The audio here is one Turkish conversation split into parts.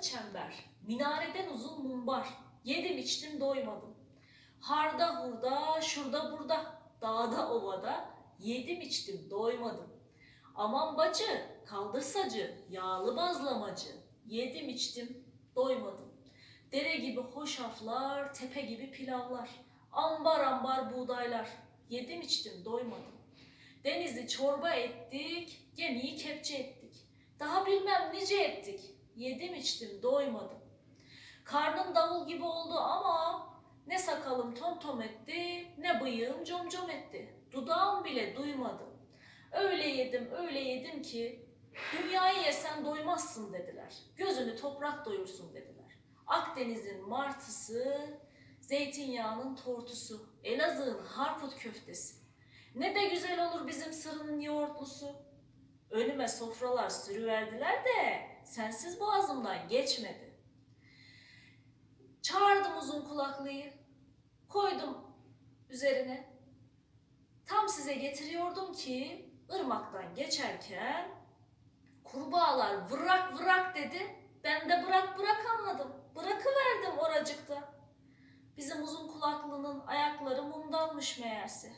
çember. Minareden uzun mumbar. Yedim içtim doymadım. Harda hurda, şurada burada. Dağda ovada. Yedim içtim doymadım. Aman bacı, kaldır sacı, yağlı bazlamacı. Yedim içtim doymadım. Dere gibi hoşaflar, tepe gibi pilavlar. Ambar ambar buğdaylar. Yedim içtim doymadım. Denizli çorba ettik, gemiyi kepçe ettik. Daha bilmem nice ettik. Yedim içtim doymadım. Karnım davul gibi oldu ama ne sakalım tom tom etti, ne bıyığım com com etti. Dudağım bile duymadı. Öyle yedim, öyle yedim ki dünyayı yesen doymazsın dediler. Gözünü toprak doyursun dediler. Akdeniz'in martısı, zeytinyağının tortusu, Elazığ'ın harput köftesi. Ne de güzel olur bizim sırının yoğurtlusu. Önüme sofralar sürüverdiler de sensiz boğazımdan geçmedi. Çağırdım uzun kulaklıyı, koydum üzerine. Tam size getiriyordum ki ırmaktan geçerken kurbağalar vırak vırak dedi. Ben de bırak bırak anladım. Bırakıverdim oracıkta. Bizim uzun kulaklının ayakları mumdanmış meğerse.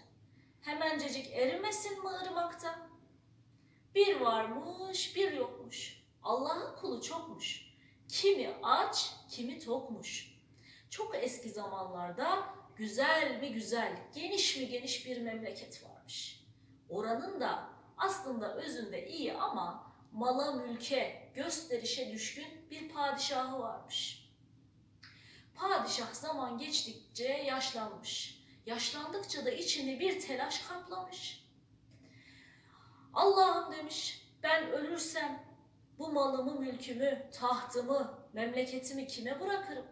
Hemencecik erimesin mi ırmakta? Bir varmış, bir yokmuş. Allah'ın çokmuş. Kimi aç, kimi tokmuş. Çok eski zamanlarda güzel mi güzel, geniş mi geniş bir memleket varmış. Oranın da aslında özünde iyi ama mala mülke, gösterişe düşkün bir padişahı varmış. Padişah zaman geçtikçe yaşlanmış. Yaşlandıkça da içini bir telaş kaplamış. Allah'ım demiş, ben ölürsem bu malımı, mülkümü, tahtımı, memleketimi kime bırakırım?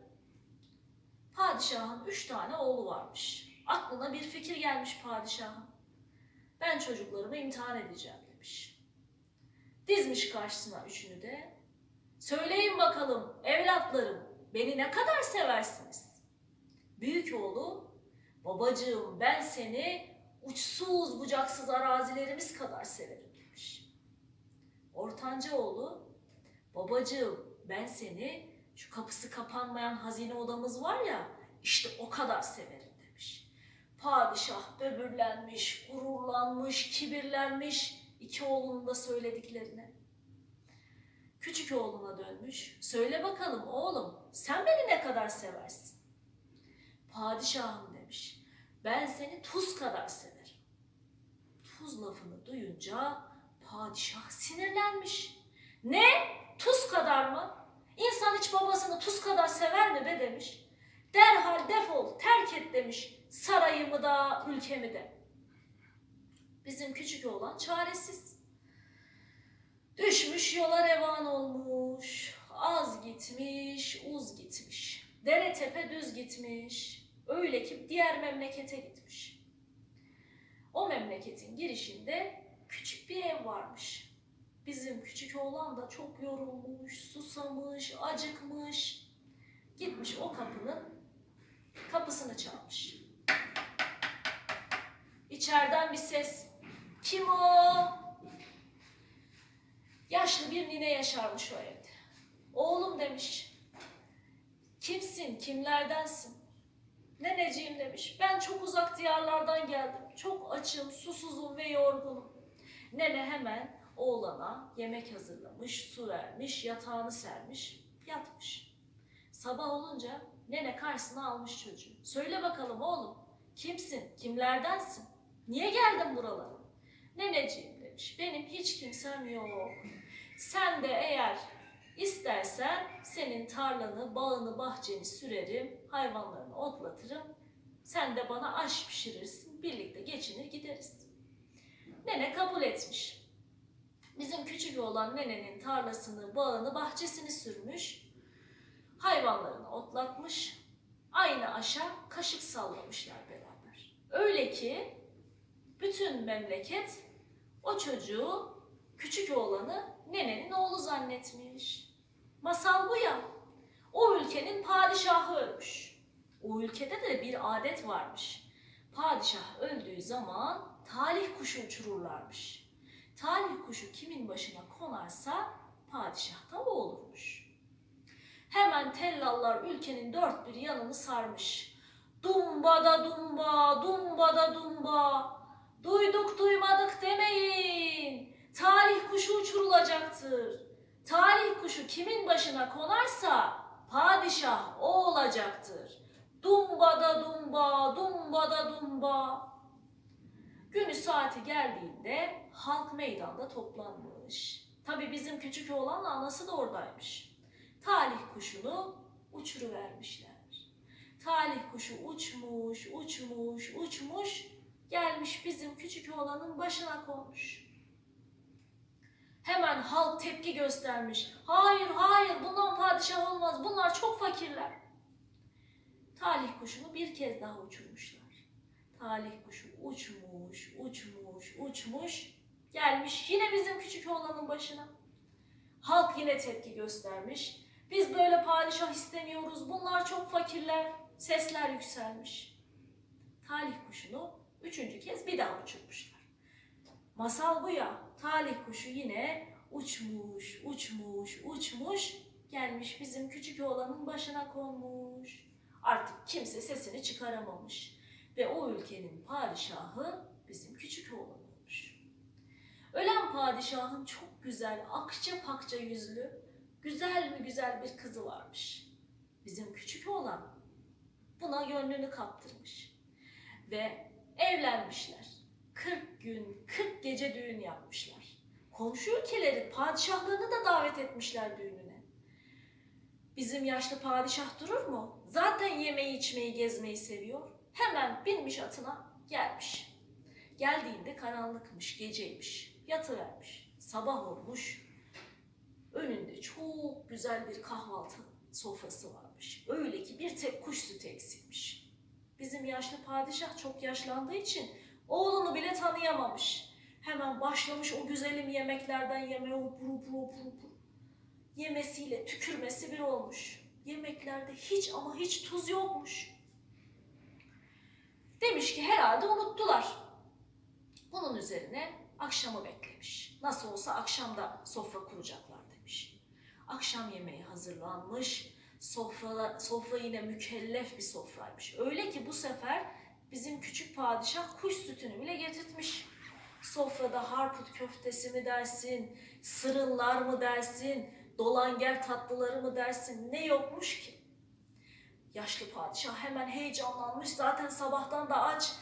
Padişahın üç tane oğlu varmış. Aklına bir fikir gelmiş padişahın. Ben çocuklarımı imtihan edeceğim demiş. Dizmiş karşısına üçünü de. Söyleyin bakalım evlatlarım beni ne kadar seversiniz? Büyük oğlu babacığım ben seni uçsuz bucaksız arazilerimiz kadar severim. Ortanca oğlu babacığım ben seni şu kapısı kapanmayan hazine odamız var ya işte o kadar severim demiş. Padişah böbürlenmiş, gururlanmış, kibirlenmiş iki oğlunun da söylediklerine. Küçük oğluna dönmüş. Söyle bakalım oğlum sen beni ne kadar seversin? Padişahım demiş. Ben seni tuz kadar severim. Tuz lafını duyunca padişah sinirlenmiş. Ne? Tuz kadar mı? İnsan hiç babasını tuz kadar sever mi be demiş. Derhal defol, terk et demiş sarayımı da, ülkemi de. Bizim küçük oğlan çaresiz. Düşmüş yola revan olmuş. Az gitmiş, uz gitmiş. Dere tepe düz gitmiş. Öyle ki diğer memlekete gitmiş. O memleketin girişinde küçük bir ev varmış. Bizim küçük oğlan da çok yorulmuş, susamış, acıkmış. Gitmiş o kapının kapısını çalmış. İçeriden bir ses. Kim o? Yaşlı bir nine yaşarmış o evde. Oğlum demiş. Kimsin, kimlerdensin? Neneciğim demiş. Ben çok uzak diyarlardan geldim. Çok açım, susuzum ve yorgunum. Nene hemen oğlana yemek hazırlamış, su vermiş, yatağını sermiş, yatmış. Sabah olunca nene karşısına almış çocuğu. Söyle bakalım oğlum, kimsin, kimlerdensin? Niye geldin buralara? Neneciğim demiş, benim hiç kimsem yok. Sen de eğer istersen senin tarlanı, bağını, bahçeni sürerim, hayvanlarını otlatırım. Sen de bana aş pişirirsin, birlikte geçinir gideriz. Nene kabul etmiş. Bizim küçük oğlan nenenin tarlasını, bağını, bahçesini sürmüş. Hayvanlarını otlatmış. Aynı aşa kaşık sallamışlar beraber. Öyle ki bütün memleket o çocuğu, küçük oğlanı nenenin oğlu zannetmiş. Masal bu ya. O ülkenin padişahı ölmüş. O ülkede de bir adet varmış. Padişah öldüğü zaman talih kuşu uçururlarmış. Talih kuşu kimin başına konarsa padişah da o olurmuş. Hemen tellallar ülkenin dört bir yanını sarmış. Dumba da dumba, dumba da dumba. Duyduk duymadık demeyin. Talih kuşu uçurulacaktır. Talih kuşu kimin başına konarsa padişah o olacaktır. Dumba da dumba, dumba da dumba. Günü saati geldiğinde halk meydanda toplanmış. Tabi bizim küçük oğlanla anası da oradaymış. Talih kuşunu uçuruvermişler. Talih kuşu uçmuş, uçmuş, uçmuş, gelmiş bizim küçük oğlanın başına konmuş. Hemen halk tepki göstermiş. Hayır, hayır, bundan padişah olmaz, bunlar çok fakirler. Talih kuşunu bir kez daha uçurmuşlar. Talih kuşu uçmuş, uçmuş, uçmuş, gelmiş yine bizim küçük oğlanın başına. Halk yine tepki göstermiş. Biz böyle padişah istemiyoruz, bunlar çok fakirler. Sesler yükselmiş. Talih kuşunu üçüncü kez bir daha uçurmuşlar. Masal bu ya, talih kuşu yine uçmuş, uçmuş, uçmuş, gelmiş bizim küçük oğlanın başına konmuş. Artık kimse sesini çıkaramamış ve o ülkenin padişahı bizim küçük oğlan olmuş. Ölen padişahın çok güzel, akça pakça yüzlü, güzel mi güzel bir kızı varmış. Bizim küçük oğlan buna gönlünü kaptırmış ve evlenmişler. 40 gün, 40 gece düğün yapmışlar. Komşu ülkeleri padişahlarını da davet etmişler düğününe. Bizim yaşlı padişah durur mu? Zaten yemeği içmeyi gezmeyi seviyor. Hemen binmiş atına gelmiş. Geldiğinde karanlıkmış, geceymiş. Yatıvermiş. Sabah olmuş. Önünde çok güzel bir kahvaltı sofrası varmış. Öyle ki bir tek kuş sütü eksilmiş. Bizim yaşlı padişah çok yaşlandığı için oğlunu bile tanıyamamış. Hemen başlamış o güzelim yemeklerden yemeye hupur hupur hupur hupur. Yemesiyle tükürmesi bir olmuş. Yemeklerde hiç ama hiç tuz yokmuş. Demiş ki herhalde unuttular. Bunun üzerine akşamı beklemiş. Nasıl olsa akşamda sofra kuracaklar demiş. Akşam yemeği hazırlanmış. Sofra, sofra yine mükellef bir sofraymış. Öyle ki bu sefer bizim küçük padişah kuş sütünü bile getirtmiş. Sofrada harput köftesi mi dersin, sırınlar mı dersin, dolanger tatlıları mı dersin ne yokmuş ki? Yaşlı padişah hemen heyecanlanmış zaten sabahtan da aç.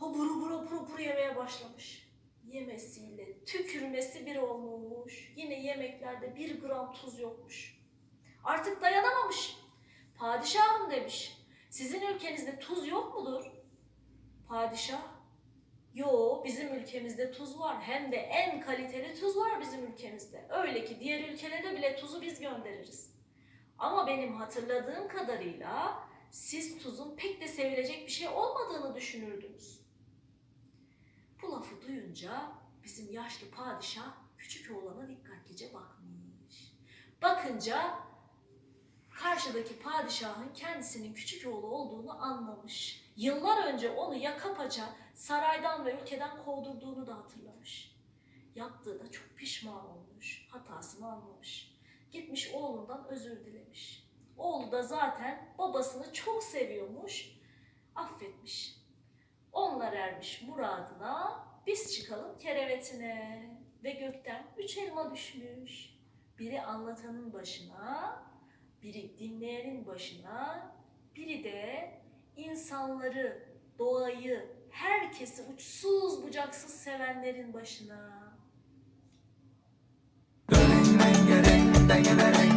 Hobur hobur hobur hobur yemeye başlamış. Yemesiyle tükürmesi bir olmuş. Yine yemeklerde bir gram tuz yokmuş. Artık dayanamamış. Padişahım demiş. Sizin ülkenizde tuz yok mudur? Padişah, yo bizim ülkemizde tuz var. Hem de en kaliteli tuz var bizim ülkemizde. Öyle ki diğer ülkelere bile tuzu biz göndeririz. Ama benim hatırladığım kadarıyla siz tuzun pek de sevilecek bir şey olmadığını düşünürdünüz. Bu lafı duyunca bizim yaşlı padişah küçük oğlana dikkatlice bakmış. Bakınca karşıdaki padişahın kendisinin küçük oğlu olduğunu anlamış. Yıllar önce onu yaka paça saraydan ve ülkeden kovdurduğunu da hatırlamış. Yaptığı da çok pişman olmuş, hatasını anlamış. Gitmiş oğlundan özür dilemiş. Oğlu da zaten babasını çok seviyormuş, affetmiş. Onlar ermiş muradına, biz çıkalım kerevetine. Ve gökten üç elma düşmüş. Biri anlatanın başına, biri dinleyenin başına, biri de insanları, doğayı, herkesi uçsuz bucaksız sevenlerin başına. bang, you bang.